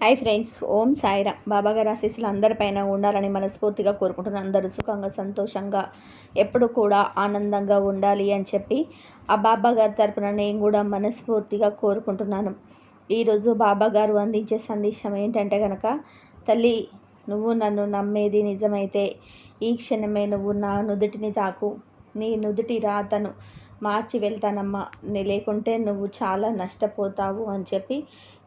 Hi friends ఓం సాయిరా బాబాగారి ఆశీస్సులు అందరిపైన ఉండాలని మనస్ఫూర్తిగా కోరుకుంటున్నాను. అందరూ సుఖంగా సంతోషంగా ఎప్పుడు కూడా ఆనందంగా ఉండాలి అని చెప్పి ఆ బాబా గారి తరపున నేను కూడా మనస్ఫూర్తిగా కోరుకుంటున్నాను. ఈరోజు బాబా గారు అందించే సందేశం ఏంటంటే కనుక తల్లి నువ్వు నన్ను నమ్మేది నిజమైతే ఈ క్షణమే నువ్వు నా నుదుటిని తాకు. నీ నుదుటి రాతను మార్చి వెళ్తానమ్మా. లేకుంటే నువ్వు చాలా నష్టపోతావు అని చెప్పి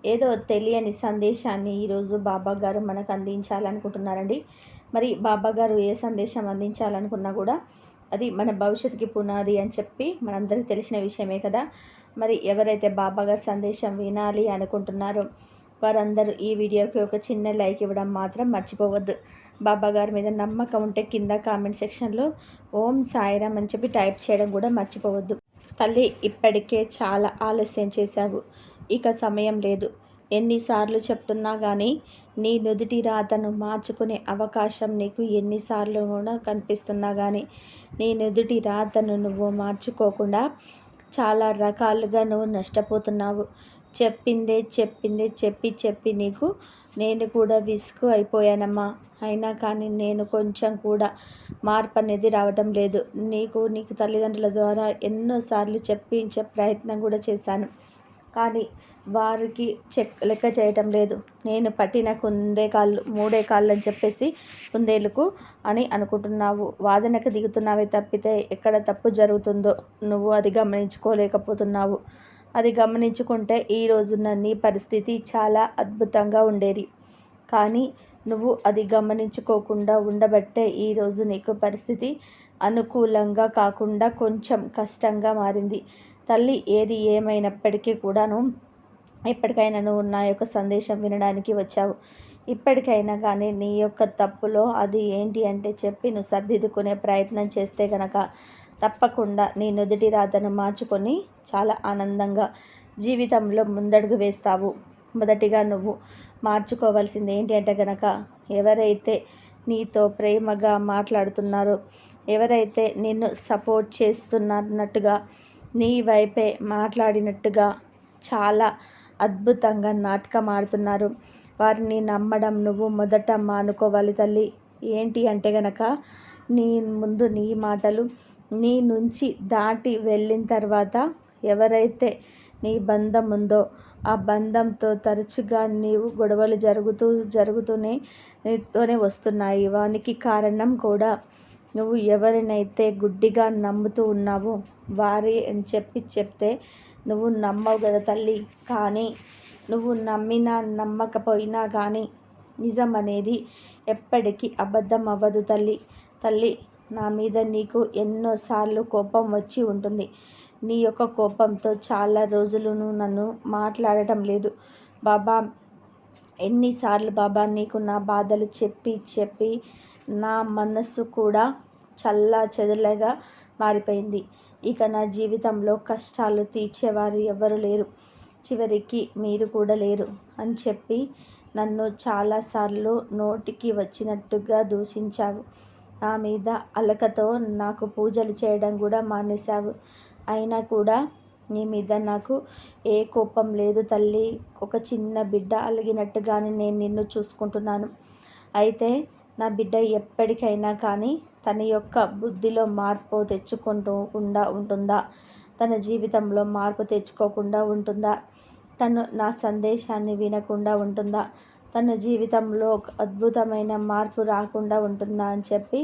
ఏదో తెలియని సందేశాన్ని ఈరోజు బాబా గారు మనకు అందించాలనుకుంటున్నారండి. మరి బాబా గారు ఏ సందేశం అందించాలనుకున్నా కూడా అది మన భవిష్యత్తుకి పునాది అని చెప్పి మనందరికీ తెలిసిన విషయమే కదా. మరి ఎవరైతే బాబా గారి సందేశం వినాలి అనుకుంటున్నారో వారందరూ ఈ వీడియోకి ఒక చిన్న లైక్ ఇవ్వడం మాత్రం మర్చిపోవద్దు. బాబా గారి మీద నమ్మకం ఉంటే కింద కామెంట్ సెక్షన్లో ఓం సాయిరామ్ అని చెప్పి టైప్ చేయడం కూడా మర్చిపోవద్దు. తల్లి ఇప్పటికే చాలా ఆలస్యం చేశావు. ఇక సమయం లేదు. ఎన్నిసార్లు చెప్తున్నా కానీ నీ నుదుటి రాతను మార్చుకునే అవకాశం నీకు ఎన్నిసార్లు కూడా కనిపిస్తున్నా కానీ నీ నుదుటి రాతను నువ్వు మార్చుకోకుండా చాలా రకాలుగా నువ్వు నష్టపోతున్నావు. చెప్పిందే చెప్పిందే చెప్పి చెప్పి నీకు నేను కూడా విసుగు అయిపోయానమ్మా. అయినా కానీ నేను కొంచెం కూడా మార్పు అనేది రావటం లేదు. నీకు నీకు తల్లిదండ్రుల ద్వారా ఎన్నోసార్లు చెప్పించే ప్రయత్నం కూడా చేశాను. కానీ వారికి చెక్ లెక్క చేయటం లేదు. నేను పట్టిన కుందే కాళ్ళు మూడే కాళ్ళు అని చెప్పేసి కుందేలుకు అని అనుకుంటున్నావు. వాదనకు దిగుతున్నావే తప్పితే ఎక్కడ తప్పు జరుగుతుందో నువ్వు అది గమనించుకోలేకపోతున్నావు. అది గమనించుకుంటే ఈ రోజున నీ పరిస్థితి చాలా అద్భుతంగా ఉండేది. కానీ నువ్వు అది గమనించుకోకుండా ఉండబట్టే ఈరోజు నీకు పరిస్థితి అనుకూలంగా కాకుండా కొంచెం కష్టంగా మారింది. తల్లి ఏది ఏమైనప్పటికీ కూడాను ఎప్పటికైనా నువ్వు నా యొక్క సందేశం వినడానికి వచ్చావు. ఇప్పటికైనా కానీ నీ యొక్క తప్పులో అది ఏంటి అంటే చెప్పి నువ్వు సర్దిద్దుకునే ప్రయత్నం చేస్తే కనుక తప్పకుండా నీ నుదుటి రాతను మార్చుకొని చాలా ఆనందంగా జీవితంలో ముందడుగు వేస్తావు. మొదటిగా నువ్వు మార్చుకోవాల్సింది ఏంటి అంటే కనుక ఎవరైతే నీతో ప్రేమగా మాట్లాడుతున్నారో ఎవరైతే నిన్ను సపోర్ట్ చేస్తున్నట్టుగా నీ వైపే మాట్లాడినట్టుగా చాలా అద్భుతంగా నాటకం ఆడుతున్నారు. వారిని నమ్మడం నువ్వు మొదట మానుకోవాలి తల్లి. ఏంటి అంటే గనక నీ ముందు నీ మాటలు నీ నుంచి దాటి వెళ్ళిన తర్వాత ఎవరైతే నీ బంధం ఉందో ఆ బంధంతో తరచుగా నీవు గొడవలు జరుగుతూ జరుగుతూనే నీతోనే వస్తున్నాయి. వానికి కారణం కూడా నువ్వు ఎవరినైతే గుడ్డిగా నమ్ముతూ ఉన్నావో వారి అని చెప్పి చెప్తే నువ్వు నమ్మవు కదా తల్లి. కానీ నువ్వు నమ్మినా నమ్మకపోయినా కానీ నిజం అనేది ఎప్పటికీ అబద్ధం అవ్వదు తల్లి. తల్లి నా మీద నీకు ఎన్నోసార్లు కోపం వచ్చి ఉంటుంది. నీ యొక్క కోపంతో చాలా రోజులను నన్ను మాట్లాడటం లేదు. బాబా ఎన్నిసార్లు బాబా నీకు నా బాధలు చెప్పి చెప్పి నా మనస్సు కూడా చల్లా చెదలగా మారిపోయింది. ఇక నా జీవితంలో కష్టాలు తీర్చేవారు ఎవరు లేరు. చివరికి మీరు కూడా లేరు అని చెప్పి నన్ను చాలాసార్లు నోటికి వచ్చినట్టుగా దూషించావు. నా మీద అలకతో నాకు పూజలు చేయడం కూడా మానేశావు. అయినా కూడా నీ మీద నాకు ఏ కోపం లేదు తల్లి. ఒక చిన్న బిడ్డ అలిగినట్టుగానే నేను నిన్ను చూసుకుంటున్నాను. అయితే నా బిడ్డ ఎప్పటికైనా కానీ తన యొక్క బుద్ధిలో మార్పు తెచ్చుకుంటుకుండా ఉంటుందా? తన జీవితంలో మార్పు తెచ్చుకోకుండా ఉంటుందా? తను నా సందేశాన్ని వినకుండా ఉంటుందా? తన జీవితంలో ఒక అద్భుతమైన మార్పు రాకుండా ఉంటుందా అని చెప్పి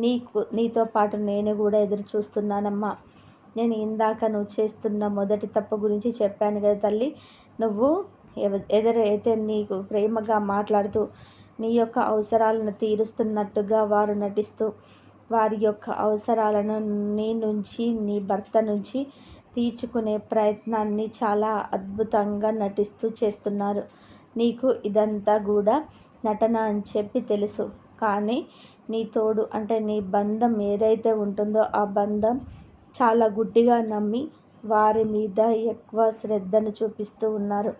నీకు నీతో పాటు నేను కూడా ఎదురు చూస్తున్నానమ్మా నేను ఇందాక నువ్వు చేస్తున్న మొదటి తప్పు గురించి చెప్పాను కదా తల్లి. నువ్వు ఎదురైతే నీకు ప్రేమగా మాట్లాడుతూ నీ యొక్క అవసరాలను తీరుస్తున్నట్టుగా వారు నటిస్తూ వారి యొక్క అవసరాలను నీ నుంచి నీ భర్త నుంచి తీర్చుకునే ప్రయత్నాన్ని చాలా అద్భుతంగా నటిస్తూ చేస్తున్నారు. నీకు ఇదంతా కూడా నటన అని చెప్పి తెలుసు. కానీ నీ తోడు అంటే నీ బంధం ఏదైతే ఉంటుందో ఆ బంధం చాలా గుడ్డిగా నమ్మి వారి మీద ఎక్కువ శ్రద్ధను చూపిస్తూ ఉన్నారు.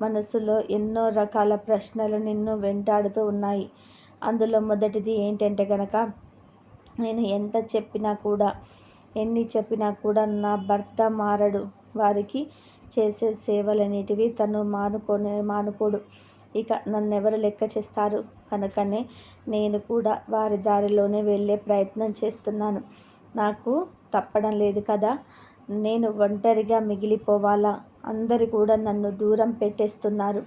మనసులో ఎన్నో రకాల ప్రశ్నలు నిన్ను వెంటాడుతూ ఉన్నాయి. అందులో మొదటిది ఏంటంటే కనుక నేను ఎంత చెప్పినా కూడా ఎన్ని చెప్పినా కూడా నా భర్త మారడు. వారికి చేసే సేవలనేటివి తను మానుకోనే మానుకోడు. ఇక నన్నెవరు లెక్క చేస్తారు? కనుకనే నేను కూడా వారి దారిలోనే వెళ్ళే ప్రయత్నం చేస్తున్నాను. నాకు తప్పడం లేదు కదా. నేను ఒంటరిగా మిగిలిపోవాలా? అందరు కూడా నన్ను దూరం పెట్టేస్తున్నారు.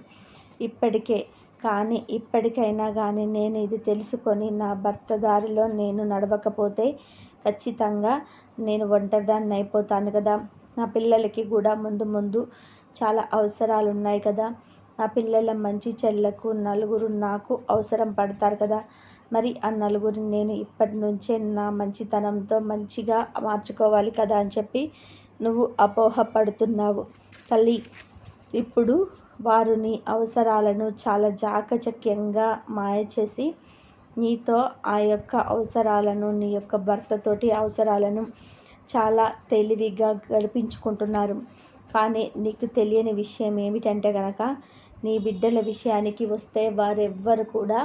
ఇప్పటికే. కానీ ఇప్పటికైనా కానీ నేను ఇది తెలుసుకొని నా భర్త దారిలో నేను నడవకపోతే ఖచ్చితంగా నేను ఒంటరిదాన్ని అయిపోతాను కదా. నా పిల్లలకి కూడా ముందు ముందు చాలా అవసరాలు ఉన్నాయి కదా. నా పిల్లల మంచి చెల్లకు నలుగురు నాకు అవసరం పడతారు కదా. మరి ఆ నలుగురిని నేను ఇప్పటి నుంచే నా మంచితనంతో మంచిగా మార్చుకోవాలి కదా అని చెప్పి నువ్వు అపోహపడుతున్నావు. తల్లి. ఇప్పుడు వారుని అవసరాలను చాలా చాకచక్యంగా మాయ చేసి నీతో ఆ యొక్క అవసరాలను నీ యొక్క భర్తతోటి అవసరాలను చాలా తెలివిగా గడిపించుకుంటున్నారు. కానీ నీకు తెలియని విషయం ఏమిటంటే కనుక నీ బిడ్డల విషయానికి వస్తే వారెవ్వరు కూడా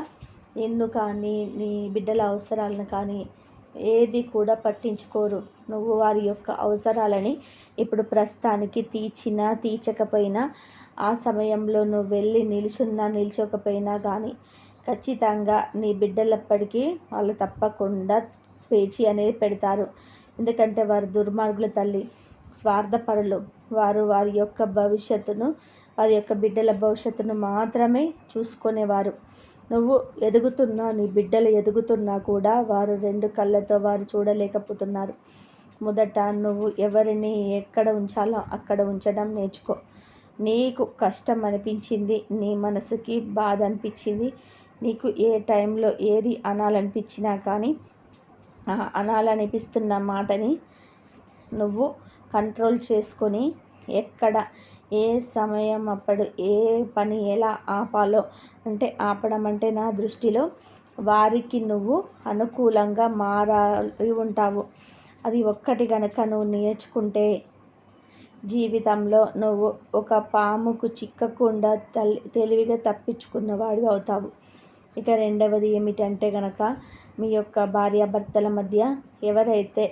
నిన్ను కానీ నీ బిడ్డల అవసరాలను కానీ ఏది కూడా పట్టించుకోరు. నువ్వు వారి యొక్క అవసరాలని ఇప్పుడు ప్రస్తుతానికి తీర్చినా తీర్చకపోయినా ఆ సమయంలో నువ్వు వెళ్ళి నిలుచున్నా నిల్చోకపోయినా కానీ ఖచ్చితంగా నీ బిడ్డలప్పటికీ వాళ్ళు తప్పకుండా పేచి అనేది పెడతారు. ఎందుకంటే వారు దుర్మార్గుల తల్లి స్వార్థపరులు. వారు వారి యొక్క భవిష్యత్తును వారి యొక్క బిడ్డల భవిష్యత్తును మాత్రమే చూసుకునేవారు. నువ్వు ఎదుగుతున్నా నీ బిడ్డలు ఎదుగుతున్నా కూడా వారు రెండు కళ్ళతో వారు చూడలేకపోతున్నారు. మొదట నువ్వు ఎవరిని ఎక్కడ ఉంచాలో అక్కడ ఉంచడం నేర్చుకో. నీకు కష్టం అనిపించింది నీ మనసుకి బాధ అనిపించింది నీకు ఏ టైంలో ఏది అనాలనిపించినా కానీ అనాలనిపిస్తున్న మాటని నువ్వు కంట్రోల్ చేసుకొని ఎక్కడ ఏ సమయం అప్పుడు ఏ పని ఎలా ఆపాలో అంటే ఆపడం అంటే నా దృష్టిలో వారికి నువ్వు అనుకూలంగా మారాలి ఉంటావు. అది ఒక్కటి కనుక నువ్వు నేర్చుకుంటే జీవితంలో నువ్వు ఒక పాముకు చిక్కకుండా తల్లి తెలివిగా తప్పించుకున్నవాడు అవుతావు. ఇక రెండవది ఏమిటంటే కనుక మీ యొక్క భార్యాభర్తల మధ్య ఎవరైతే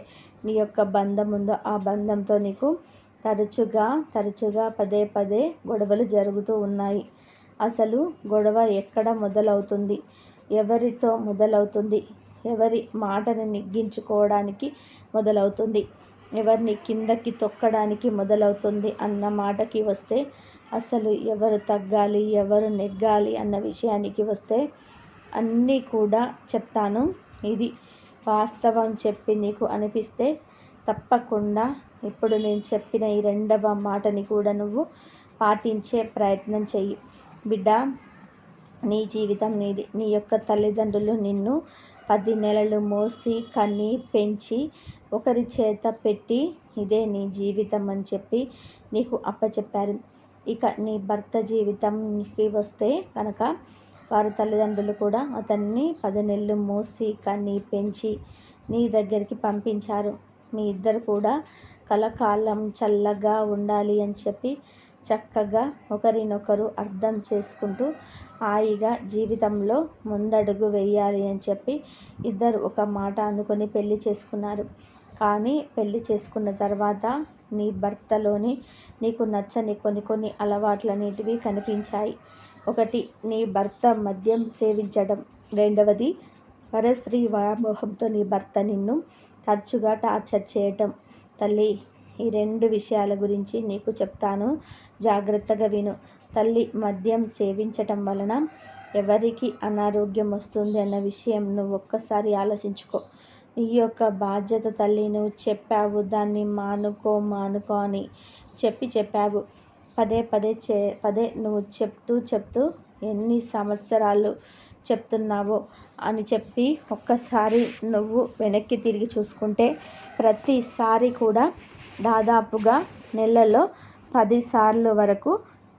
నీ యొక్క బంధం ఉందో ఆ బంధంతో నీకు తరచుగా తరచుగా పదే పదే గొడవలు జరుగుతూ ఉన్నాయి. అసలు గొడవ ఎక్కడ మొదలవుతుంది? ఎవరితో మొదలవుతుంది? ఎవరి మాటను నెగ్గించుకోవడానికి మొదలవుతుంది? ఎవరిని కిందకి తొక్కడానికి మొదలవుతుంది అన్న మాటకి వస్తే అసలు ఎవరు తగ్గాలి ఎవరు నెగ్గాలి అన్న విషయానికి వస్తే అన్నీ కూడా చెప్తాను. ఇది వాస్తవం చెప్పి నీకు అనిపిస్తే తప్పకుండా ఇప్పుడు నేను చెప్పిన ఈ రెండవ మాటని కూడా నువ్వు పాటించే ప్రయత్నం చెయ్యి. బిడ్డ నీ జీవితం నీది. నీ యొక్క తల్లిదండ్రులు నిన్ను పది నెలలు మోసి కన్ని పెంచి ఒకరి చేత పెట్టి ఇదే నీ జీవితం అని చెప్పి నీకు అప్పచెప్పారు. ఇక నీ భర్త జీవితంకి వస్తే కనుక వారి తల్లిదండ్రులు కూడా అతన్ని పది నెలలు మోసి కన్ని పెంచి నీ దగ్గరికి పంపించారు. మీ ఇద్దరు కూడా కలకాలం చల్లగా ఉండాలి అని చెప్పి చక్కగా ఒకరినొకరు అర్థం చేసుకుంటూ హాయిగా జీవితంలో ముందడుగు వేయాలి అని చెప్పి ఇద్దరు ఒక మాట అనుకొని పెళ్ళి చేసుకున్నారు. కానీ పెళ్ళి చేసుకున్న తర్వాత నీ భర్తలోని నీకు నచ్చని కొన్ని కొన్ని అలవాట్లనేటివి కనిపించాయి. ఒకటి నీ భర్త మద్యం సేవించడం. రెండవది పరస్త్రీ వ్యామోహంతో నీ భర్త నిన్ను తరచుగా టార్చర్ చేయటం. తల్లి ఈ రెండు విషయాల గురించి నీకు చెప్తాను. జాగ్రత్తగా విను. తల్లి మద్యం సేవించటం వలన ఎవరికి అనారోగ్యం వస్తుంది అన్న విషయం నువ్వు ఒక్కసారి ఆలోచించుకో. నీ యొక్క బాధ్యత తల్లి నువ్వు చెప్పావు. దాన్ని మానుకో మానుకో అని చెప్పి చెప్పావు. పదే పదే చే పదే నువ్వు చెప్తూ చెప్తూ ఎన్ని సంవత్సరాలు చెప్తున్నావో అని చెప్పి ఒక్కసారి నువ్వు వెనక్కి తిరిగి చూసుకుంటే ప్రతిసారి కూడా దాదాపుగా నెలలో పదిసార్లు వరకు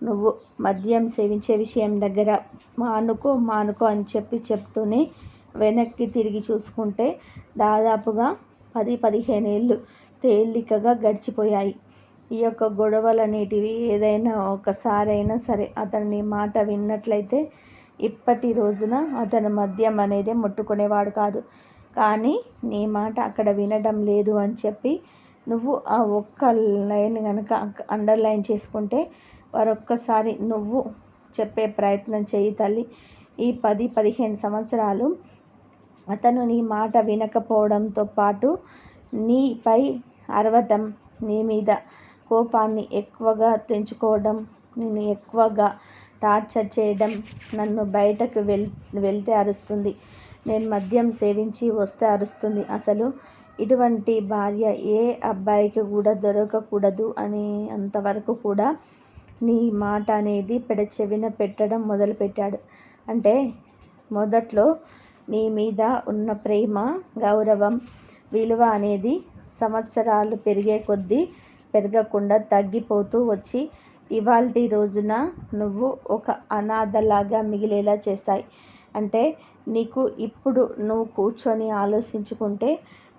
నువ్వు మద్యం సేవించే విషయం దగ్గర మానుకో మానుకో అని చెప్పి చెప్తూనే వెనక్కి తిరిగి చూసుకుంటే దాదాపుగా పది పదిహేను ఏళ్ళు తేలికగా గడిచిపోయాయి. ఈ యొక్క గొడవలు అనేటివి ఏదైనా ఒకసారైనా సరే అతని మాట విన్నట్లయితే ఇప్పటి రోజున అతను మద్యం అనేది ముట్టుకునేవాడు కాదు. కానీ నీ మాట అక్కడ వినడం లేదు అని చెప్పి నువ్వు ఆ ఒక్క లైన్ కనుక అండర్లైన్ చేసుకుంటే వారొక్కసారి నువ్వు చెప్పే ప్రయత్నం చేయి తల్లి. ఈ పది పదిహేను సంవత్సరాలు అతను నీ మాట వినకపోవడంతో పాటు నీపై అరవటం నీ మీద కోపాన్ని ఎక్కువగా తెంచుకోవడం నిన్ను ఎక్కువగా టార్చర్ చేయడం నన్ను బయటకు వెల్ వెళ్తే అరుస్తుంది. నేను మద్యం సేవించి వస్తే అరుస్తుంది. అసలు ఇటువంటి భార్య ఏ అబ్బాయికి కూడా దొరకకూడదు అని అంతవరకు కూడా నీ మాట అనేది పెడచెవిన పెట్టడం మొదలుపెట్టాడు. అంటే మొదట్లో నీ మీద ఉన్న ప్రేమ గౌరవం విలువ అనేది సంవత్సరాలు పెరిగే కొద్దీ పెరగకుండా తగ్గిపోతూ వచ్చి ఇవాల్టి రోజున నువ్వు ఒక అనాథలాగా మిగిలేలా చేస్తాయి అంటే నీకు ఇప్పుడు నువ్వు కూర్చొని ఆలోచించుకుంటే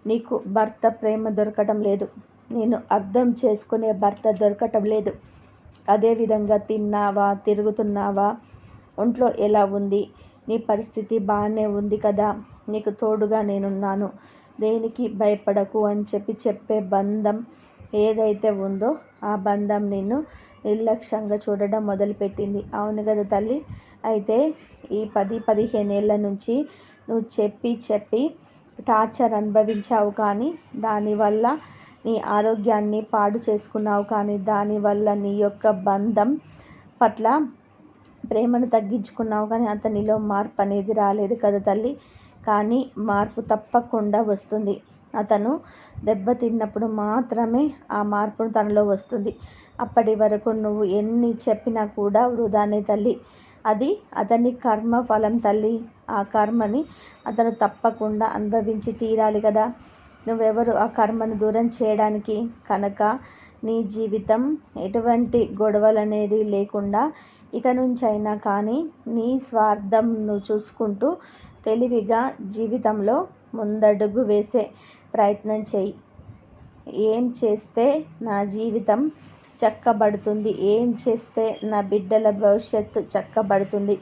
నీకు భర్త ప్రేమ దొరకటం లేదు. నేను అర్థం చేసుకునే భర్త దొరకటం లేదు. అదేవిధంగా తిన్నావా తిరుగుతున్నావా? ఒంట్లో ఎలా ఉంది? నీ పరిస్థితి బాగానే ఉంది కదా? నీకు తోడుగా నేనున్నాను. దేనికి భయపడకు అని చెప్పి చెప్పే బంధం ఏదైతే ఉందో ఆ బంధం నిన్ను నిర్లక్ష్యంగా చూడడం మొదలుపెట్టింది. అవును కదా తల్లి అయితే ఈ పది పదిహేను ఏళ్ళ నుంచి నువ్వు చెప్పి చెప్పి టార్చర్ అనుభవించావు కానీ దానివల్ల నీ ఆరోగ్యాన్ని పాడు చేసుకున్నావు కానీ దానివల్ల నీ యొక్క బంధం పట్ల ప్రేమను తగ్గించుకున్నావు కానీ అతనిలో మార్పు అనేది రాలేదు కదా తల్లి. కానీ మార్పు తప్పకుండా వస్తుంది. అతను దెబ్బతిన్నప్పుడు మాత్రమే ఆ మార్పును తనలో వస్తుంది. అప్పటి వరకు నువ్వు ఎన్ని చెప్పినా కూడా వృధానే తల్లి. అది అతని కర్మ ఫలం తల్లి. ఆ కర్మని అతను తప్పకుండా అనుభవించి తీరాలి కదా. నువ్వెవరు ఆ కర్మను దూరం చేయడానికి? కనుక నీ జీవితం ఎటువంటి గొడవలు అనేది లేకుండా ఇక నుంచైనా కానీ నీ స్వార్థం నువ్వు చూసుకుంటూ తెలివిగా జీవితంలో ముందడుగు వేసే ప్రయత్నం చెయ్యి ఏం చేస్తే నా జీవితం చక్కబడుతుంది? ఏం చేస్తే నా బిడ్డల భవిష్యత్తు చక్కబడుతుంది?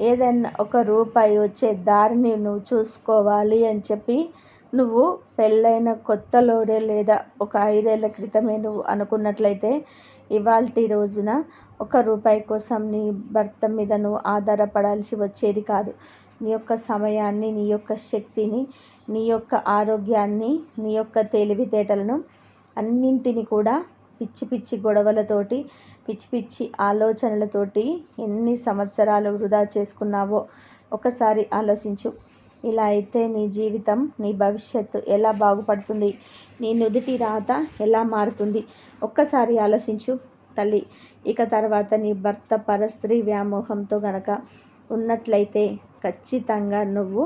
ఏదైనా ఒక రూపాయి వచ్చే దారిని నువ్వు చూసుకోవాలి అని చెప్పి నువ్వు పెళ్ళైన కొత్తలోనే లేదా ఒక ఐదేళ్ళ క్రితమే నువ్వు అనుకున్నట్లయితే ఇవాల్టి రోజున ఒక రూపాయి కోసం నీ భర్త మీద నువ్వు ఆధారపడాల్సి వచ్చేది కాదు. నీ యొక్క సమయాన్ని నీ యొక్క శక్తిని నీ యొక్క ఆరోగ్యాన్ని నీ యొక్క తెలివితేటలను అన్నింటిని కూడా పిచ్చి పిచ్చి గొడవలతోటి పిచ్చి పిచ్చి ఆలోచనలతోటి ఎన్ని సంవత్సరాలు వృధా చేసుకున్నావో ఒకసారి ఆలోచించు. ఇలా అయితే నీ జీవితం నీ భవిష్యత్తు ఎలా బాగుపడుతుంది నీ నుదుటి రాత ఎలా మారుతుంది ఒక్కసారి ఆలోచించు తల్లి. ఇక తర్వాత నీ భర్త పరస్త్రీ వ్యామోహంతో గనక ఉన్నట్లయితే ఖచ్చితంగా నువ్వు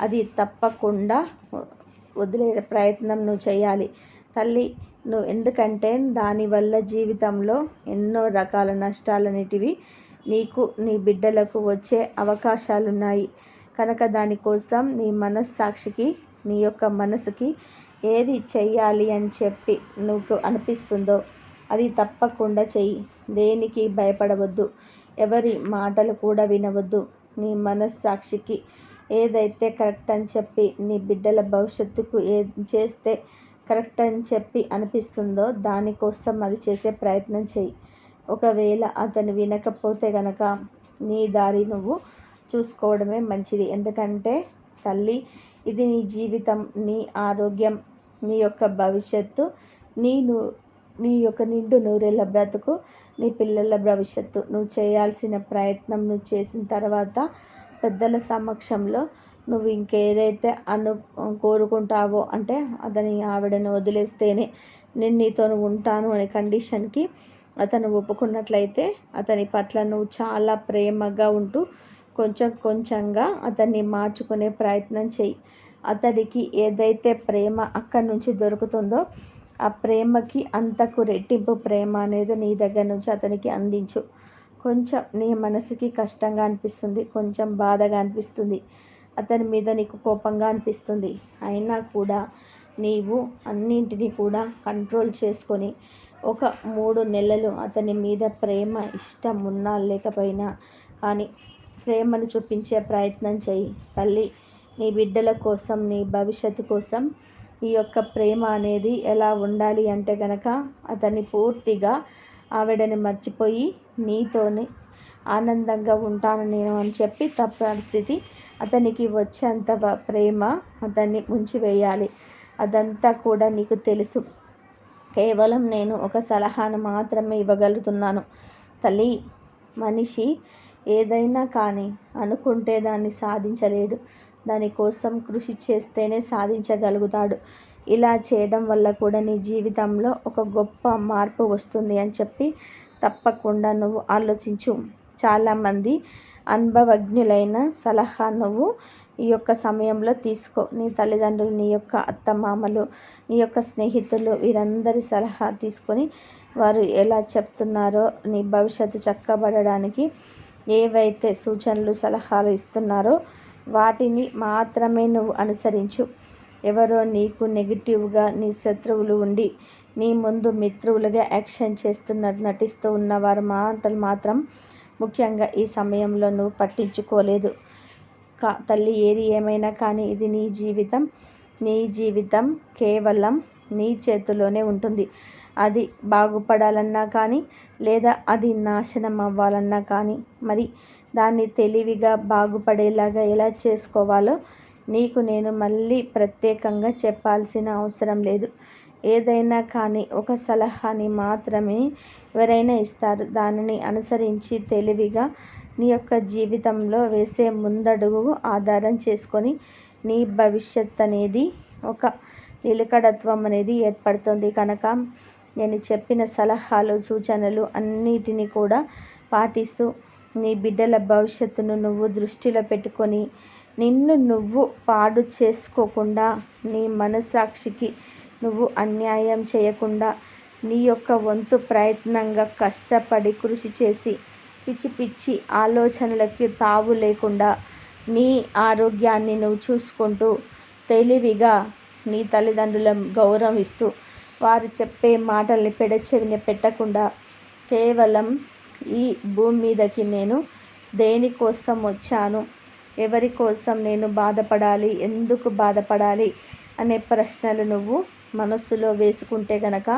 అది తప్పకుండా వదిలే ప్రయత్నం నువ్వు చేయాలి. తల్లి నువ్వు ఎందుకంటే దానివల్ల జీవితంలో ఎన్నో రకాల నష్టాలనేటివి నీకు నీ బిడ్డలకు వచ్చే అవకాశాలున్నాయి. కనుక దానికోసం నీ మనస్సాక్షికి నీ యొక్క మనసుకి ఏది చెయ్యాలి అని చెప్పి నువ్వు అనిపిస్తుందో అది తప్పకుండా చెయ్యి. దేనికి భయపడవద్దు. ఎవరి మాటలు కూడా వినవద్దు. నీ మనస్సాక్షికి ఏదైతే కరెక్ట్ అని చెప్పి నీ బిడ్డల భవిష్యత్తుకు ఏ చేస్తే కరెక్ట్ అని చెప్పి అనిపిస్తుందో దానికోసం అది చేసే ప్రయత్నం చెయ్యి ఒకవేళ అతను వినకపోతే గనక నీ దారి నువ్వు చూసుకోవడమే మంచిది. ఎందుకంటే తల్లి ఇది నీ జీవితం నీ ఆరోగ్యం నీ యొక్క భవిష్యత్తు నీ నీ యొక్క నిండు నూరేళ్ళ బ్రతుకు నీ పిల్లల భవిష్యత్తు. నువ్వు చేయాల్సిన ప్రయత్నం నువ్వు చేసిన తర్వాత పెద్దల సమక్షంలో నువ్వు ఇంకేదైతే అను కోరుకుంటావో అంటే అతని ఆవిడను వదిలేస్తేనే నేను నీతో ఉంటాను అనే కండిషన్కి అతను ఒప్పుకున్నట్లయితే అతని పట్ల నువ్వు చాలా ప్రేమగా ఉంటూ కొంచెం కొంచెంగా అతన్ని మార్చుకునే ప్రయత్నం చెయ్యి అతడికి ఏదైతే ప్రేమ అక్కడి నుంచి దొరుకుతుందో ఆ ప్రేమకి అంతకు రెట్టింపు ప్రేమ అనేది నీ దగ్గర నుంచి అతనికి అందించు. కొంచెం నీ మనసుకి కష్టంగా అనిపిస్తుంది కొంచెం బాధగా అనిపిస్తుంది. అతని మీద నీకు కోపంగా అనిపిస్తుంది. అయినా కూడా నీవు అన్నింటినీ కూడా కంట్రోల్ చేసుకొని ఒక మూడు నెలలు అతని మీద ప్రేమ ఇష్టం ఉన్నా లేకపోయినా కానీ ప్రేమను చూపించే ప్రయత్నం చేయి. తల్లి నీ బిడ్డల కోసం నీ భవిష్యత్తు కోసం ఈ యొక్క ప్రేమ అనేది ఎలా ఉండాలి అంటే కనుక అతన్ని పూర్తిగా ఆవిడని మర్చిపోయి నీతోనే ఆనందంగా ఉంటాను నేను అని చెప్పి తప్ప పరిస్థితి అతనికి వచ్చేంత ప్రేమ అతన్ని ముంచివేయాలి. అదంతా కూడా నీకు తెలుసు. కేవలం నేను ఒక సలహాను మాత్రమే ఇవ్వగలుగుతున్నాను. తల్లి మనిషి ఏదైనా కానీ అనుకుంటే దాన్ని సాధించలేడు. దానికోసం కృషి చేస్తేనే సాధించగలుగుతాడు. ఇలా చేయడం వల్ల కూడా నీ జీవితంలో ఒక గొప్ప మార్పు వస్తుంది అని చెప్పి తప్పకుండా నువ్వు ఆలోచించు. చాలామంది అనుభవజ్ఞులైన సలహా నువ్వు ఈ యొక్క సమయంలో తీసుకో. నీ తల్లిదండ్రులు నీ యొక్క అత్తమామలు నీ యొక్క స్నేహితులు వీరందరి సలహా తీసుకొని వారు ఎలా చెప్తున్నారో నీ భవిష్యత్తు చక్కబడడానికి ఏవైతే సూచనలు సలహాలు ఇస్తున్నారో వాటిని మాత్రమే నువ్వు అనుసరించు. ఎవరో నీకు నెగిటివ్గా నీ శత్రువులు ఉండి నీ ముందు మిత్రువులుగా యాక్షన్ చేస్తున్నట్టు నటిస్తూ ఉన్నవారు మాటలు మాత్రం ముఖ్యంగా ఈ సమయంలో నువ్వు పట్టించుకోలేదు. కా తల్లి ఏది ఏమైనా కానీ ఇది నీ జీవితం. నీ జీవితం కేవలం నీ చేతిలోనే ఉంటుంది. అది బాగుపడాలన్నా కానీ లేదా అది నాశనం అవ్వాలన్నా కానీ మరి దాన్ని తెలివిగా బాగుపడేలాగా ఎలా చేసుకోవాలో నీకు నేను మళ్ళీ ప్రత్యేకంగా చెప్పాల్సిన అవసరం లేదు. ఏదైనా కానీ ఒక సలహాని మాత్రమే ఎవరైనా ఇస్తారు. దానిని అనుసరించి తెలివిగా నీ యొక్క జీవితంలో వేసే ముందడుగు ఆధారం చేసుకొని నీ భవిష్యత్ అనేది ఒక నిలకడత్వం అనేది ఏర్పడుతుంది. కనుక నేను చెప్పిన సలహాలు సూచనలు అన్నిటినీ కూడా పాటిస్తూ నీ బిడ్డల భవిష్యత్తును నువ్వు దృష్టిలో పెట్టుకొని నిన్ను నువ్వు పాడు చేసుకోకుండా నీ మనస్సాక్షికి నువ్వు అన్యాయం చేయకుండా నీ యొక్క వంతు ప్రయత్నంగా కష్టపడి కృషి చేసి పిచ్చి పిచ్చి ఆలోచనలకి తావు లేకుండా నీ ఆరోగ్యాన్ని నువ్వు చూసుకుంటూ తెలివిగా నీ తల్లిదండ్రుల గౌరవిస్తూ వారు చెప్పే మాటల్ని పెడచెవిని పెట్టకుండా కేవలం ఈ భూమి మీదకి నేను దేనికోసం వచ్చాను? ఎవరి కోసం నేను బాధపడాలి? ఎందుకు బాధపడాలి? అనే ప్రశ్నలు నువ్వు మనస్సులో వేసుకుంటే గనక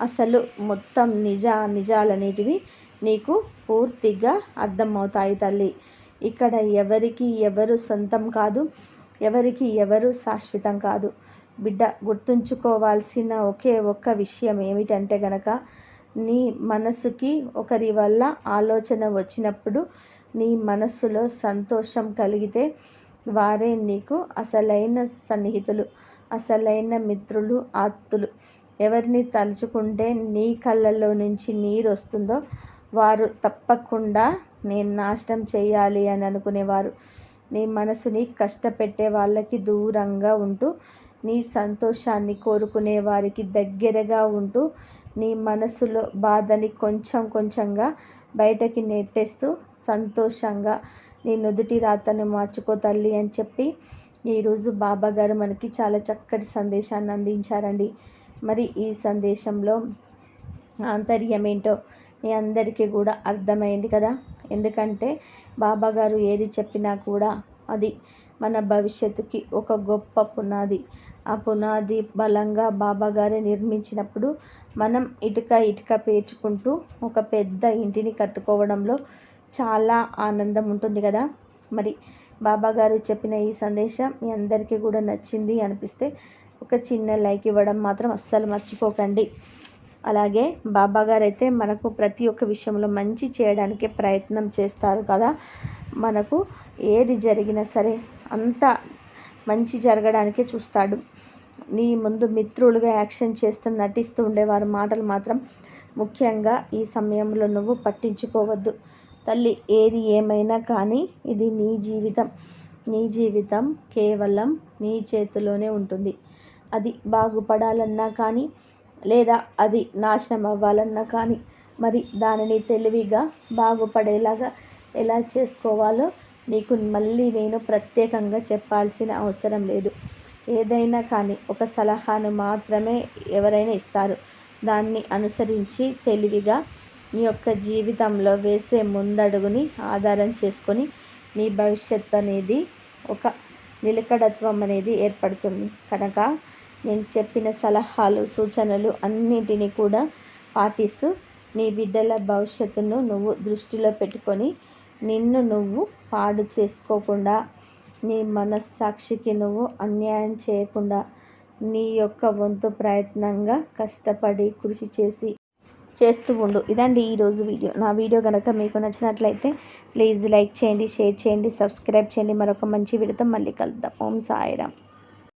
అసలు మొత్తం నిజ నిజాలనేటివి నీకు పూర్తిగా అర్థమవుతాయి తల్లి. ఇక్కడ ఎవరికి ఎవరు సొంతం కాదు ఎవరికి ఎవరు శాశ్వతం కాదు. బిడ్డ గుర్తుంచుకోవాల్సిన ఒకే ఒక్క విషయం ఏమిటంటే గనక నీ మనసుకి ఒకరి వల్ల ఆలోచన వచ్చినప్పుడు నీ మనస్సులో సంతోషం కలిగితే వారే నీకు అసలైన సన్నిహితులు అసలైన మిత్రులు ఆత్తులు. ఎవరిని తలుచుకుంటే నీ కళ్ళల్లో నుంచి నీరు వస్తుందో వారు తప్పకుండా నేను నాశనం చేయాలి అని అనుకునేవారు. నీ మనసుని కష్టపెట్టే వాళ్ళకి దూరంగా ఉంటూ నీ సంతోషాన్ని కోరుకునే వారికి దగ్గరగా ఉంటూ నీ మనసులో బాధని కొంచెం కొంచెంగా బయటకి నెట్టేస్తూ సంతోషంగా నీ నుదుటి రాతను మార్చుకో తల్లి అని చెప్పి ఈరోజు బాబా గారు మనకి చాలా చక్కటి సందేశాన్ని అందించారండి. మరి ఈ సందేశంలో ఆంతర్యం ఏంటో మీ అందరికీ కూడా అర్థమైంది కదా? ఎందుకంటే బాబా గారు ఏది చెప్పినా కూడా అది మన భవిష్యత్తుకి ఒక గొప్ప పునాది. ఆ పునాది బలంగా బాబాగారే నిర్మించినప్పుడు మనం ఇటుక ఇటుక పేర్చుకుంటూ ఒక పెద్ద ఇంటిని కట్టుకోవడంలో చాలా ఆనందం ఉంటుంది కదా. మరి బాబాగారు చెప్పిన ఈ సందేశం మీ అందరికీ కూడా నచ్చింది అనిపిస్తే ఒక చిన్న లైక్ ఇవ్వడం మాత్రం అస్సలు మర్చిపోకండి. అలాగే బాబాగారు అయితే మనకు ప్రతి ఒక్క విషయంలో మంచి చేయడానికి ప్రయత్నం చేస్తారు కదా. మనకు ఏది జరిగినా సరే అంత మంచి జరగడానికే చూస్తాడు. నీ ముందు మిత్రులుగా యాక్షన్ చేస్తూ నటిస్తూ ఉండేవారు మాటలు మాత్రం ముఖ్యంగా ఈ సమయంలో నువ్వు పట్టించుకోవద్దు. తల్లి ఏది ఏమైనా కానీ ఇది నీ జీవితం. నీ జీవితం కేవలం నీ చేతిలోనే ఉంటుంది. అది బాగుపడాలన్నా కానీ లేదా అది నాశనం అవ్వాలన్నా కానీ మరి దానిని తెలివిగా బాగుపడేలాగా ఎలా చేసుకోవాలో నీకు మళ్ళీ నేను ప్రత్యేకంగా చెప్పాల్సిన అవసరం లేదు. ఏదైనా కానీ ఒక సలహాను మాత్రమే ఎవరైనా ఇస్తారు. దాన్ని అనుసరించి తెలివిగా నీ యొక్క జీవితంలో వేసే ముందడుగుని ఆధారం చేసుకొని నీ భవిష్యత్ అనేది ఒక నిలకడత్వం అనేది ఏర్పడుతుంది. కనుక నేను చెప్పిన సలహాలు సూచనలు అన్నిటినీ కూడా పాటిస్తూ నీ బిడ్డల భవిష్యత్తును నువ్వు దృష్టిలో పెట్టుకొని నిన్ను నువ్వు పాడు చేసుకోకుండా నీ మనస్సాక్షికి నువ్వు అన్యాయం చేయకుండా నీ యొక్క వంతు ప్రయత్నంగా కష్టపడి కృషి చేసి చేస్తూ ఉండు. ఇదండి ఈరోజు వీడియో. నా వీడియో కనుక మీకు నచ్చినట్లయితే ప్లీజ్ లైక్ చేయండి షేర్ చేయండి సబ్స్క్రైబ్ చేయండి. మరొక మంచి వీడియోతో మళ్ళీ కలుద్దాం. ఓం సాయిరామ్.